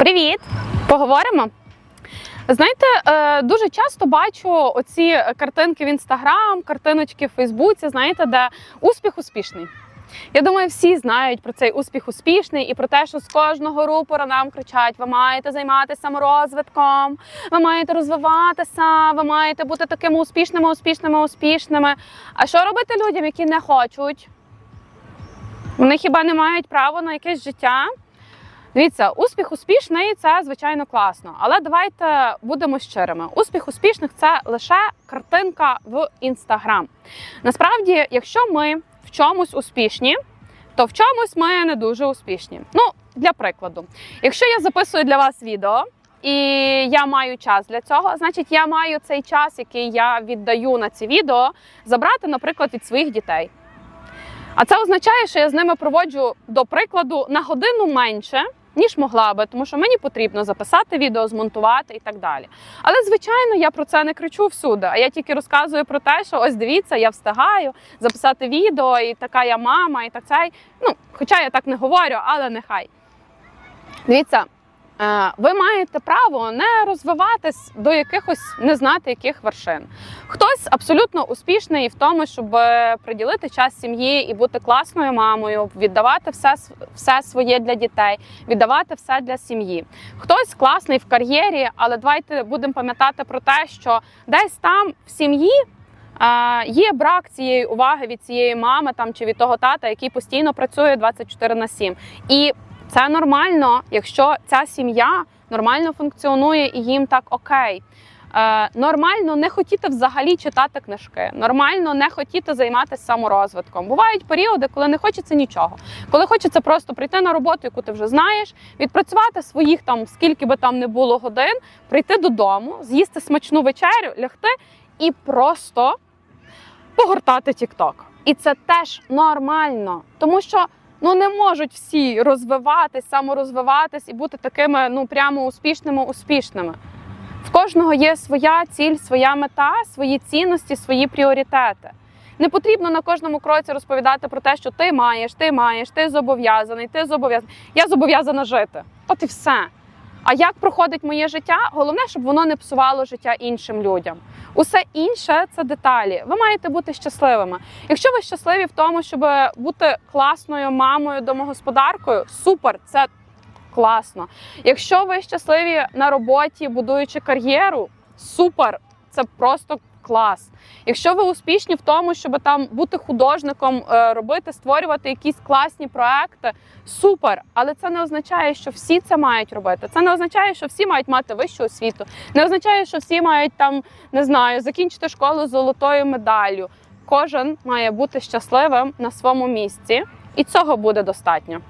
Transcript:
Привіт! Поговоримо. Знаєте, е, дуже часто бачу оці картинки в інстаграм, картиночки в Фейсбуці, знаєте, де успіх успішний. Я думаю, всі знають про цей успіх успішний і про те, що з кожного рупора нам кричать: ви маєте займатися саморозвитком, ви маєте розвиватися, ви маєте бути такими успішними, успішними, успішними. А що робити людям, які не хочуть? Вони хіба не мають права на якесь життя? Дивіться, успіх успішний це звичайно класно, але давайте будемо щирими. Успіх успішних це лише картинка в інстаграм. Насправді, якщо ми в чомусь успішні, то в чомусь ми не дуже успішні. Ну, для прикладу, якщо я записую для вас відео. І я маю час для цього. Значить, я маю цей час, який я віддаю на ці відео, забрати, наприклад, від своїх дітей. А це означає, що я з ними проводжу, до прикладу, на годину менше, ніж могла би, тому що мені потрібно записати відео, змонтувати і так далі. Але, звичайно, я про це не кричу всюди. А я тільки розказую про те, що ось дивіться, я встигаю записати відео, і така я мама, і так цей. Ну, хоча я так не говорю, але нехай. Дивіться. Е, Ви маєте право не розвиватись до якихось не знати яких вершин. Хтось абсолютно успішний в тому, щоб приділити час сім'ї і бути класною мамою, віддавати все, все своє для дітей, віддавати все для сім'ї. Хтось класний в кар'єрі, але давайте будемо пам'ятати про те, що десь там в сім'ї. е, Є брак цієї уваги від цієї мами там чи від того тата, який постійно працює 24 на 7. І це нормально, якщо ця сім'я нормально функціонує і їм так окей. Е, нормально не хотіти взагалі читати книжки, нормально не хотіти займатися саморозвитком. Бувають періоди, коли не хочеться нічого, коли хочеться просто прийти на роботу, яку ти вже знаєш, відпрацювати своїх там скільки би там не було годин, прийти додому, з'їсти смачну вечерю, лягти і просто погортати TikTok. І це теж нормально, тому що ну не можуть всі розвиватись, саморозвиватись і бути такими ну прямо успішними, успішними. В кожного є своя ціль, своя мета, свої цінності, свої пріоритети. Не потрібно на кожному кроці розповідати про те, що ти маєш, ти маєш, ти зобов'язаний, ти зобов'язаний. Я зобов'язана жити. От і все. А як проходить моє життя? Головне, щоб воно не псувало життя іншим людям. Усе інше це деталі. Ви маєте бути щасливими. Якщо ви щасливі в тому, щоб бути класною мамою, домогосподаркою, супер, це класно. Якщо ви щасливі на роботі, будуючи кар'єру, супер, це просто клас. Якщо ви успішні в тому, щоб там бути художником, е, робити, створювати якісь класні проекти, супер. Але це не означає, що всі це мають робити. Це не означає, що всі мають мати вищу освіту. Не означає, що всі мають там не знаю, закінчити школу з золотою медаллю. Кожен має бути щасливим на своєму місці, і цього буде достатньо.